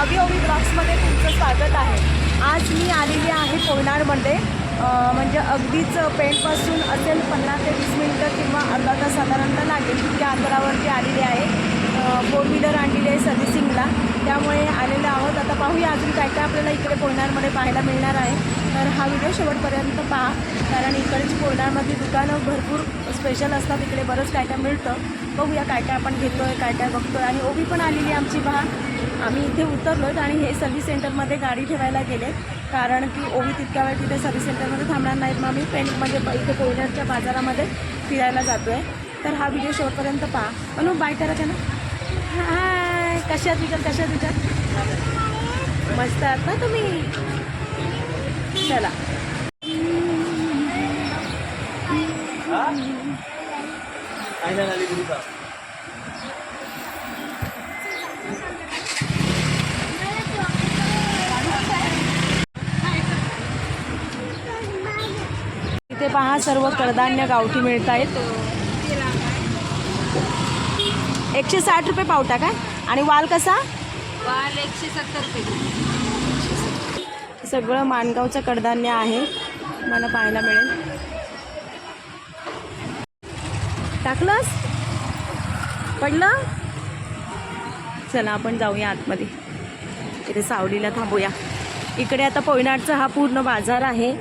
काव्य ओवी ब्लॉग्समध्ये तुमचं स्वागत आहे. आज मी आलेली आहे कोयनाडमध्ये म्हणजे अगदीच पेंटपासून असेल पन्नास ते वीस मिनटं किंवा अर्धा तास साधारणतः लागेल त्या अंतरावरती आलेली आहे. फोर व्हीलर आणलेली आहे सर्व्हिसिंगला त्यामुळे आलेलो आहोत. आता पाहूया अजून काय काय आपल्याला इकडे कोयनाडमध्ये पाहायला मिळणार आहे. तर हा व्हिडिओ शेवटपर्यंत पहा. कारण इकडची कोयनाडमधली ठिकाणं भरपूर स्पेशल असतात. इकडे बरंच काय काय मिळतं. बघूया काय काय आपण घेतो आहे काय काय बघतो आहे आणि ओबी पण आलेली आहे आमची पहा. आम्ही इथे उतरलो आणि हे सर्व्हिस सेंटरमध्ये गाडी ठेवायला गेले. कारण की ओवी तितक्या वेळ तिथे सर्व्हिस सेंटरमध्ये थांबणार नाहीत. मग आम्ही पेंट म्हणजे इथे कोयनरच्या बाजारामध्ये फिरायला जातो आहे तर हा व्हिडिओ शेवटपर्यंत पहा. म्हणून बाय करा त्यांना हाय कशात विचार कशात विचार? मस्त आहात ना तुम्ही? चला. इथे पहा सर्व कडधान्य गावठी मिळत आहेत एकशे साठ रुपये पावटा काय आणि वाल कसा? वाल एकशे सत्तर रुपये. सगळं माणगावचं कडधान्य आहे. मला पाहायला मिळेल. टाकलंस? पडलं? चला आपण जाऊया आतमध्ये. इथे सावलीला थांबूया. इकडे आता पोयनाडचा हा पूर्ण बाजार आहे.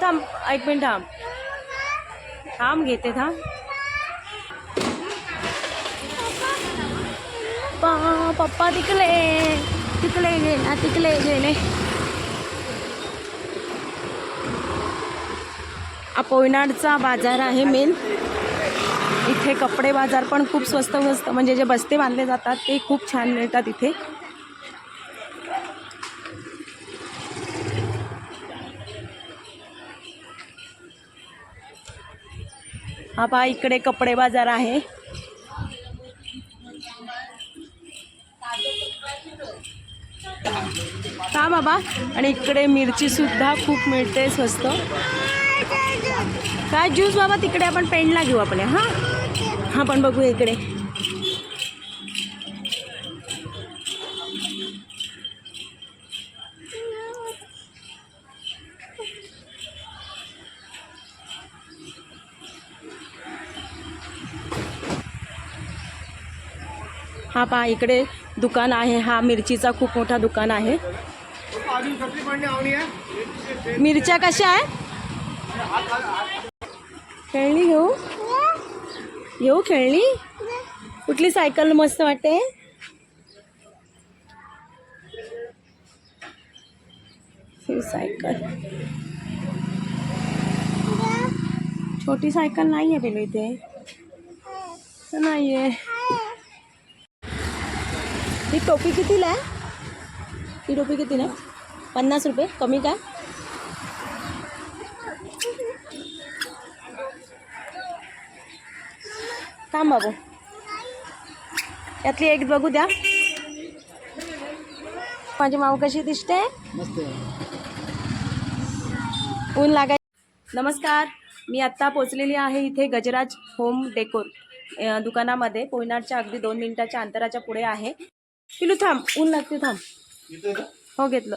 थांब एक मिनिट थांब. थांब घेते थांब. पप्पा पप्पा तिकले तिकले गेला तिकले गेले हा बाजार आहे मेन. इथे कपडे बाजार पण खूप स्वस्त स्वस्त म्हणजे जे बस्ते बांधले जातात ते खूप छान मिळतात इथे. हा पहा इकडे कपडे बाजार आहे. का बाबा आणि इकडे मिरची सुद्धा खूप मिळते स्वस्त. काय ज्यूस बाबा तिकडे आपण पेंडला घेऊ आपण हां? हां पण बघू इकडे. हा पहा इकडे दुकान आहे. हा मिरचीचा खूप मोठा दुकान आहे? मिरच्या कशा आहे? खेळणी घेऊ? घेऊ खेळणी? कुठली सायकल मस्त वाटते? ही सायकल. छोटी सायकल नाही आहे बेलो इथे. नाही आहे ही टोपी कितीला आहे? ही टोपी कितीला? ना पन्नास रुपये. कमी काय थांब बाबू. यातली एक बघू द्या. माझी माऊ कशी दिसते? ऊन लागाय नमस्कार. मी आत्ता पोचलेली आहे इथे गजराज होम डेकोर दुकानामध्ये. पोयनाडच्या अगदी दोन मिनिटाच्या अंतराच्या पुढे आहे. पिलू थांब ऊन लागते थांब. हो घेतलं.